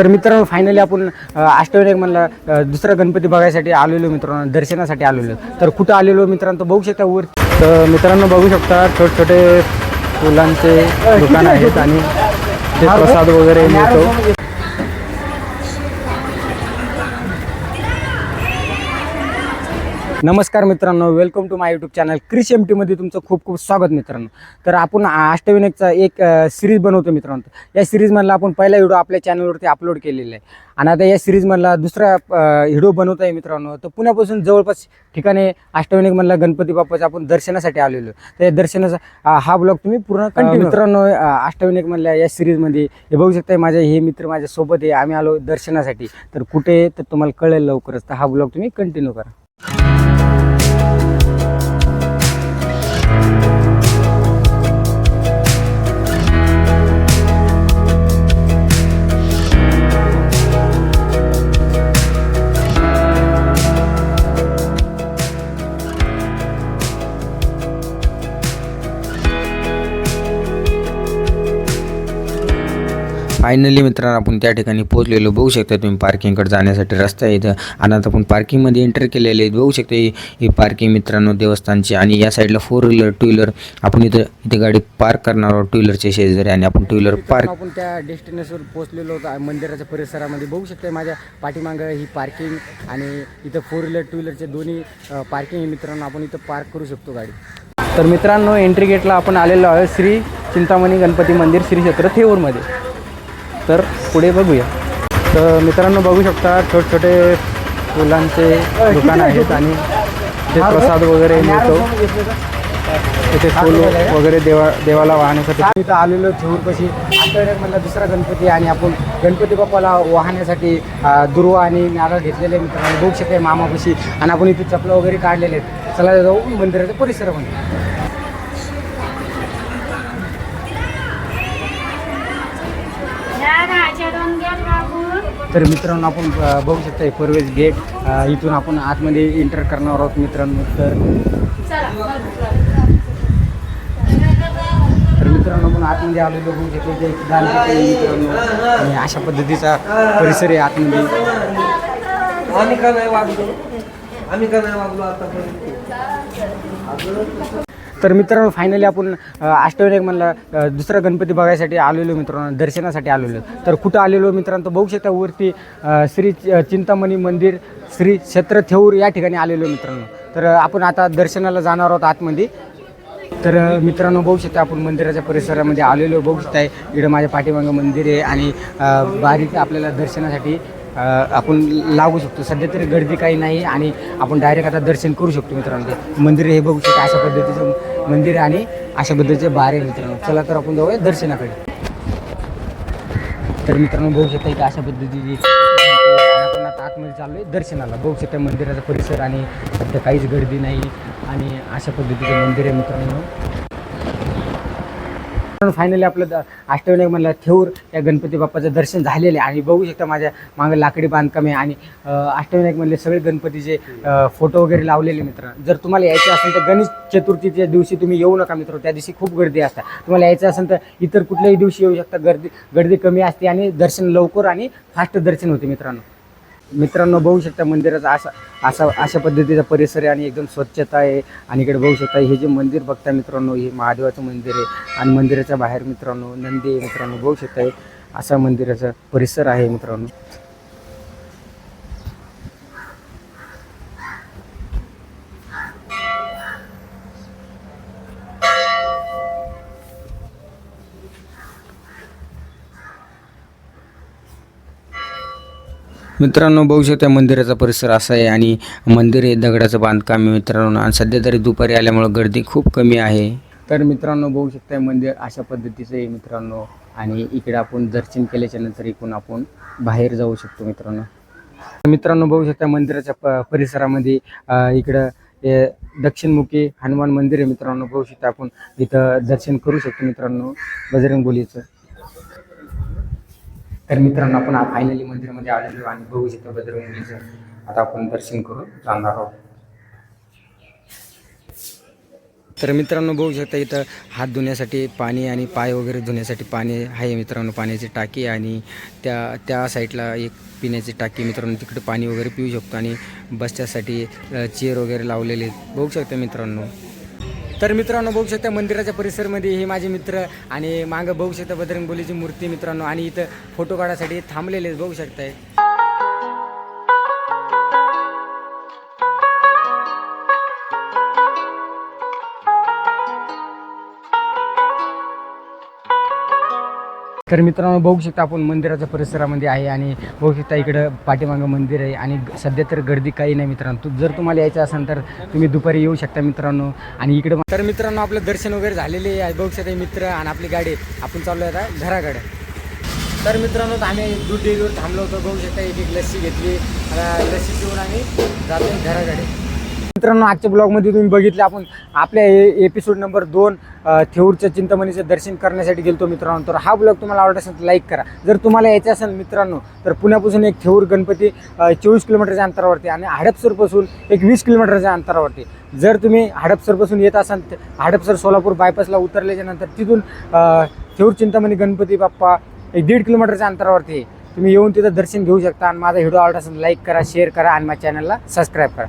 तर मित्रांनो फायनली आपण अष्टविनायक म्हणला दुसरा गणपती बघायसाठी आलेलो मित्रांनो दर्शनासाठी आलेलो तर कुठं आलेलो मित्रांनो तर बघू शकता वर तर मित्रांनो बघू शकता छोटे छोटे फुलांचे दुकान आहेत? आणि ते प्रसाद वगैरे मिळतो. नमस्कार मित्रांनो welcome to my YouTube channel Krish M टीमध्ये तुमचं खूप खूप स्वागत मित्रांनो. तर आपण अष्टविनायकचा एक सिरीज बनवतो मित्रांनो. या सिरीजमधला आपण पहिला व्हिडिओ आपल्या चॅनलवरती अपलोड केलेला आहे. आणि आता या सिरीजमधला दुसरा व्हिडिओ बनवत आहे मित्रांनो. तर पुण्यापासून जवळपास ठिकाणी अष्टविनायकमधला गणपती बाप्पाचा आपण दर्शनासाठी आलेलो तर या दर्शनाचा हा ब्लॉग तुम्ही पूर्ण कंटिन्यू मित्रांनो अष्टविनायकमधल्या या सिरीजमध्ये हे बघू शकता माझे हे मित्र माझ्या सोबत आहे. आम्ही आलो दर्शनासाठी. तर कुठे तर तुम्हाला कळेल लवकरच. तर हा ब्लॉग तुम्ही कंटिन्यू करा. फायनली मित्रांनो आपण त्या ठिकाणी पोहोचलेलो. बघू शकता तुम्ही पार्किंगकडे जाण्यासाठी रस्ता इथं. आणि आता आपण पार्किंगमध्ये एंटर केलेले आहेत. बघू शकता ही पार्किंग मित्रांनो देवस्थानची आणि या साईडला फोर व्हीलर टू व्हीलर आपण इथं इथे गाडी पार्क करणार आहोत टू व्हीलरच्या शेजारी. आणि आपण टू व्हीलर पार्क आपण त्या डेस्टिनेशनवर पोहोचलेलो होतो. मंदिराच्या परिसरामध्ये. बघू शकता माझ्या पाठीमागं ही पार्किंग आणि इथं फोर व्हीलर टू व्हीलरचे दोन्ही पार्किंग मित्रांनो आपण इथं पार्क करू शकतो गाडी. तर मित्रांनो एंट्री गेटला आपण आलेलो आहे श्री चिंतामणी गणपती मंदिर श्री क्षेत्र थेऊरमध्ये तर पुढे बघूया. तर मित्रांनो बघू शकता छोटे छोटे फुलांचे दुकान आहेत आणि ते प्रसाद वगैरे मिळतो. तिथे फुल वगैरे देवा देवाला वाहण्यासाठी. इथं आलेलो थेऊरपाशी आठवड्यात दुसरा गणपती आणि आपण गणपती बाप्पाला वाहण्यासाठी दुर्व दुर्वा आणि नारळ घेतलेले मित्रांनो. बघू शकते मामापाशी. आणि आपण इथे चपला वगैरे काढलेले आहेत. चला जाऊ मंदिराच्या परिसरामध्ये. तर मित्रांनो आपण बघू शकता हे परवेज गेट इथून आपण आतमध्ये एंटर करणार आहोत मित्रांनो. तर तर मित्रांनो आपण आतमध्ये आलेलो बघू शकतो जे मित्रांनो. आणि अशा पद्धतीचा परिसर आहे आतमध्ये. आम्ही का नाही वागलो? आम्ही का नाही वागलो आतापर्यंत? तर मित्रांनो फायनली आपण अष्टविनायक म्हणला दुसरा गणपती बघायसाठी आलेलो मित्रांनो दर्शनासाठी आलेलो. तर कुठं आलेलो मित्रांनो तर बघू शकता वरती श्री चिंतामणी मंदिर श्री क्षेत्र थेऊर या ठिकाणी आलेलो मित्रांनो. तर आपण आता दर्शनाला जाणार आहोत आतमध्ये. तर मित्रांनो बघू शकता आपण मंदिराच्या परिसरामध्ये आलेलो बघू शकताय इकडं माझ्या पाठीमागं मंदिर आहे आणि बारीक आपल्याला दर्शनासाठी आपण लागू शकतो. सध्या तरी गर्दी काही नाही आणि आपण डायरेक्ट आता दर्शन करू शकतो मित्रांनो. मंदिर हे बघू शकतो अशा पद्धतीचं मंदिर आणि अशा पद्धतीचे बार आहे मित्रांनो. चला तर आपण जाऊया दर्शनाकडे. तर मित्रांनो बघू शकता इथे अशा पद्धतीची आपण आता आतमध्ये आहे दर्शनाला. बघू शकता मंदिराचा परिसर आणि सध्या काहीच गर्दी नाही आणि अशा पद्धतीचं मंदिर आहे मित्रांनो. फायनली आपलं अष्टविनायक म्हणलं थेऊर या गणपती बाप्पाचं दर्शन झालेलं आहे. आणि बघू शकता माझ्या मागे लाकडी बांधकाम आहे. आणि अष्टविनायक म्हणले सगळे गणपतीचे फोटो वगैरे लावलेले मित्र जर तुम्हाला यायचं असेल तर गणेश चतुर्थीच्या दिवशी तुम्ही येऊ नका मित्र. त्या दिवशी खूप गर्दी असतात तुम्हाला यायचं असेल तर इतर कुठल्याही दिवशी येऊ शकता. गर्दी गर्दी कमी असते आणि दर्शन लवकर आणि फास्ट दर्शन होते मित्रांनो. मित्रांनो बघू शकता मंदिराचा असा असा अशा पद्धतीचा परिसर आहे आणि एकदम स्वच्छता आहे. आणि इकडे बघू शकता हे जे मंदिर बघता मित्रांनो हे महादेवाचं मंदिर आहे. आणि मंदिराच्या बाहेर मित्रांनो नंदी आहे मित्रांनो बघू शकता असा मंदिराचा परिसर आहे मित्रांनो. मित्रांनो बघू शकता मंदिराचा परिसर असा आहे आणि मंदिर हे दगडाचं बांधकाम आहे मित्रांनो. आणि सध्या तरी दुपारी आल्यामुळं गर्दी खूप कमी आहे. तर मित्रांनो बघू शकता मंदिर अशा पद्धतीचं आहे मित्रांनो. आणि इकडे आपण दर्शन केल्याच्यानंतर इकडून आपण बाहेर जाऊ शकतो मित्रांनो. मित्रांनो बघू शकता मंदिराच्या प परिसरामध्ये इकडं दक्षिणमुखी हनुमान मंदिर आहे मित्रांनो. बघू शकता आपण इथं दर्शन करू शकतो मित्रांनो. बजरंगबलीचं. तर मित्रांनो आपण फायनली मंदिरामध्ये आलेलो आणि बघू शकतो बजरंगबलीचं आता आपण दर्शन करून जाणार आहोत. तर मित्रांनो बघू शकता इथं हात धुण्यासाठी पाणी आणि पाय वगैरे धुण्यासाठी पाणी आहे मित्रांनो पाण्याची टाकी आणि त्या त्या साईडला एक पिण्याची टाकी मित्रांनो तिकडे पाणी वगैरे पिऊ शकतो आणि बसच्यासाठी चेअर वगैरे लावलेले आहेत. बघू शकता मित्रांनो. तर मित्रांनो बघू शकता मंदिराच्या परिसरमध्ये हे माझे मित्र आणि मागं बघू शकता बजरंगबलीची मूर्ती मित्रांनो आणि इथं फोटो काढायसाठी थांबलेले बघू शकताय. तर मित्रांनो बघू शकता आपण मंदिराच्या परिसरामध्ये आहे आणि बघू शकता इकडं पाठीमागं मंदिर आहे आणि सध्या तर गर्दी काही नाही मित्रांनो. तू जर तुम्हाला यायचं असेल तर तुम्ही दुपारी येऊ शकता मित्रांनो. आणि इकडं तर मित्रांनो आपलं दर्शन वगैरे झालेले आहे. बघू शकता हे मित्र आणि आपली गाडी. आपण चाललो आहे आता घराकडे. तर मित्रांनो आम्ही दूध डेअरीवर थांबलो होतो. बघू शकता एक एक लस्सी घेतली. लस्सी पिऊन आम्ही जातो घराकडे. मित्रांनो आजच्या ब्लॉगमध्ये तुम्ही बघितलं आपण आपल्या ए एपिसोड नंबर दोन थेऊरच्या चिंतामणीचं दर्शन करण्यासाठी गेलतो मित्रांनो. तर हा ब्लॉग तुम्हाला आवडत असेल तर लाईक करा. जर तुम्हाला यायचं असेल मित्रांनो तर पुण्यापासून एक थेऊर गणपती चोवीस किलोमीटरच्या अंतरावरती आणि हडपसरपासून एक वीस किलोमीटरच्या अंतरावरती. जर तुम्ही हडपसरपासून येत असाल तर हडपसर सोलापूर बायपासला उतरल्याच्या नंतर तिथून थेऊर चिंतामणी गणपती बाप्पा एक दीड किलोमीटरच्या अंतरावरती तुम्ही येऊन तिथं दर्शन घेऊ शकता. आणि माझा व्हिडिओ आवडत असेल लाईक करा शेअर करा आणि माझ्या चॅनलला सबस्क्राईब करा.